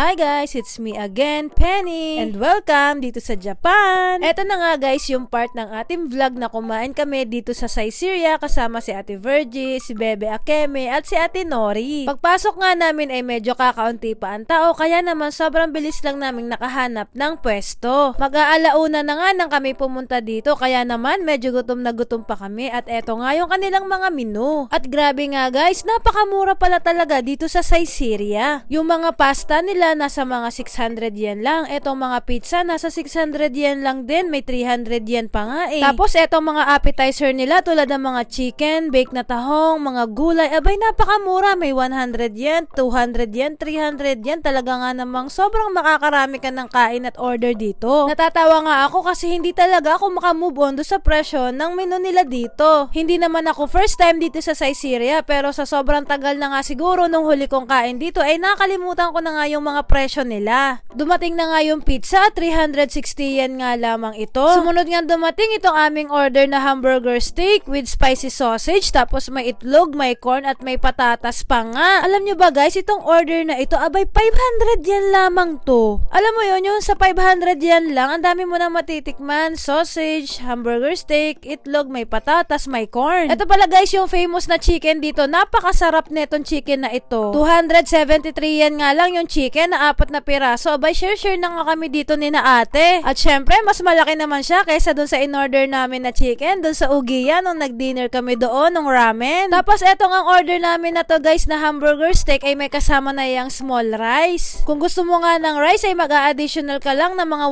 Hi guys, it's me again, Penny. And welcome dito sa Japan. Eto na nga guys yung part ng ating vlog na kumain kami dito sa Syria kasama si Ate Virgie, si Bebe Akeme at si Ate Nori. Pagpasok nga namin ay medyo kakaunti pa ang tao kaya naman sobrang bilis lang naming nakahanap ng pwesto. Mag-aalauna na nga nang kami pumunta dito kaya naman medyo gutom na gutom pa kami at eto nga yung kanilang mga menu. At grabe nga guys, napakamura pala talaga dito sa Syria. Yung mga pasta nila nasa mga 600 yen lang. Etong mga pizza nasa 600 yen lang din. May 300 yen pa nga eh. Tapos etong mga appetizer nila tulad ng mga chicken, baked na tahong, mga gulay. Abay napakamura. May 100 yen, 200 yen, 300 yen. Talaga nga namang sobrang makakarami ka ng kain at order dito. Natatawa nga ako kasi hindi talaga ako makamove on do sa presyo ng menu nila dito. Hindi naman ako first time dito sa Syria pero sa sobrang tagal na nga siguro nung huli kong kain dito ay nakalimutan ko na nga yung mga presyo nila. Dumating na nga yung pizza, 360 yen nga lamang ito. Sumunod nga dumating itong aming order na hamburger steak with spicy sausage, tapos may itlog, may corn at may patatas pa nga. Alam nyo ba guys, itong order na ito, abay 500 yen lamang to. Alam mo yun, yung sa 500 yen lang, ang dami mo na matitikman, sausage, hamburger steak, itlog, may patatas, may corn. Ito pala guys, yung famous na chicken dito, napakasarap netong chicken na ito. 273 yen nga lang yung chicken na apat na piraso. Abay, share-share na nga kami dito ni na ate. At syempre, mas malaki naman siya kaysa dun sa in-order namin na chicken, dun sa Ugiya nung nag-dinner kami doon, nung ramen. Tapos, eto nga order namin na to guys na hamburger steak ay may kasama na yung small rice. Kung gusto mo nga ng rice ay mag-additional ka lang ng mga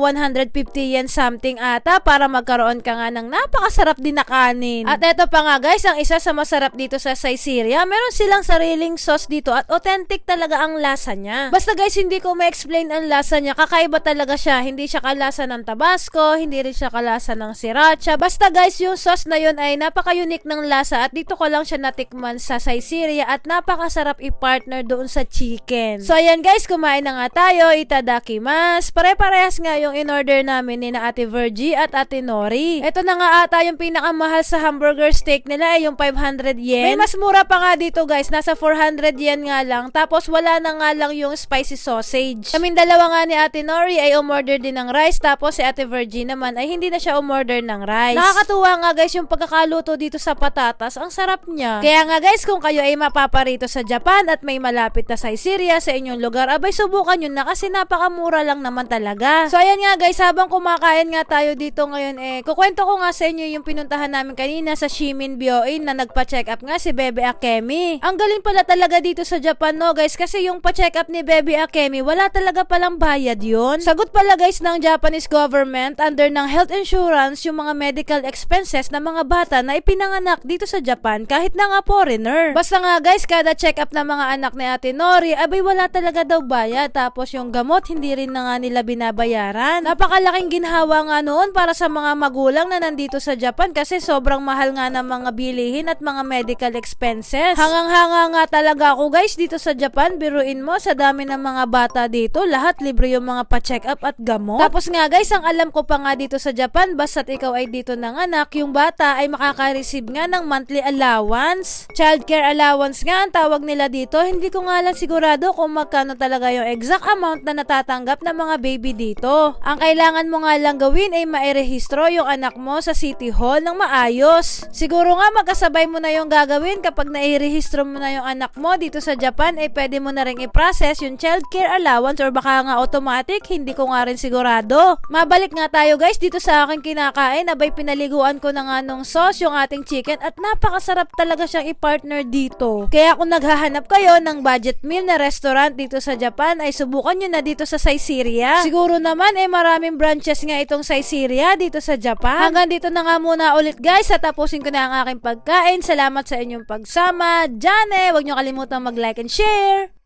150 yen something ata para magkaroon ka nga ng napakasarap din na kanin. At eto pa nga guys, ang isa sa masarap dito sa Syria, meron silang sariling sauce dito at authentic talaga ang lasa niya. Basta guys, hindi ko ma-explain ang lasa niya. Kakaiba talaga siya. Hindi siya kalasa ng Tabasco, hindi rin siya kalasa ng Sriracha. Basta guys, yung sauce na yun ay napaka-unique ng lasa at dito ko lang siya natikman sa Syria at napakasarap i-partner doon sa chicken. So ayan guys, kumain na nga tayo. Itadakimasu. Pare-parehas nga yung in-order namin ni na Ate Virgie at Ate Nori. Ito na nga ata yung pinakamahal sa hamburger steak nila ay yung 500 yen. May mas mura pa nga dito guys. Nasa 400 yen nga lang. Tapos wala na nga lang yung spicy sausage. Kaming dalawa nga ni Ate Nori ay umorder din ng rice. Tapos si Ate Virgie naman ay hindi na siya umorder ng rice. Nakakatuwa nga guys yung pagkakaluto dito sa patatas. Ang sarap niya. Kaya nga guys kung kayo ay mapaparito sa Japan at may malapit na sa Syria sa inyong lugar, abay subukan nyo na kasi napakamura lang naman talaga. So ayan nga guys, habang kumakain nga tayo dito ngayon eh, kukwento ko nga sa inyo yung pinuntahan namin kanina sa Shimin Byoin na nagpa-check up nga si Bebe Akemi. Ang galing pala talaga dito sa Japan no guys kasi yung pa-check up ni Bebe Akemi, wala talaga palang bayad yun. Sagot pala guys ng Japanese government under ng health insurance yung mga medical expenses ng mga bata na ipinanganak dito sa Japan kahit na nga foreigner. Basta nga guys, kada check up ng mga anak ni Ate Nori, abay wala talaga daw bayad. Tapos yung gamot, hindi rin na nga nila binabayaran. Napakalaking ginhawa nga noon para sa mga magulang na nandito sa Japan kasi sobrang mahal nga ng mga bilihin at mga medical expenses. Hangang-hanga nga talaga ako guys dito sa Japan. Biruin mo sa dami ng mga bata dito, lahat libre yung mga pa-check up at gamot. Tapos nga guys, ang alam ko pa nga dito sa Japan, basta't ikaw ay dito nanganak, yung bata ay makaka-receive nga ng monthly allowance. Childcare allowance nga ang tawag nila dito. Hindi ko nga lang sigurado kung magkano talaga yung exact amount na natatanggap ng mga baby dito. Ang kailangan mo nga lang gawin ay mairehistro yung anak mo sa City Hall ng maayos. Siguro nga magkasabay mo na yung gagawin kapag nairehistro mo na yung anak mo dito sa Japan ay pwede mo na rin i-process yung childcare allowance or baka nga automatic, hindi ko nga rin sigurado. Mabalik nga tayo guys dito sa aking kinakain, abay pinaliguan ko na nga nung sauce yung ating chicken at napakasarap talaga siyang i-partner dito. Kaya kung naghahanap kayo ng budget meal na restaurant dito sa Japan ay subukan nyo na dito sa Syria. Siguro naman eh maraming branches nga itong Syria dito sa Japan. Hanggang dito na nga muna ulit guys at tapusin ko na ang aking pagkain. Salamat sa inyong pagsama. Jane, huwag nyo kalimutang mag-like and share.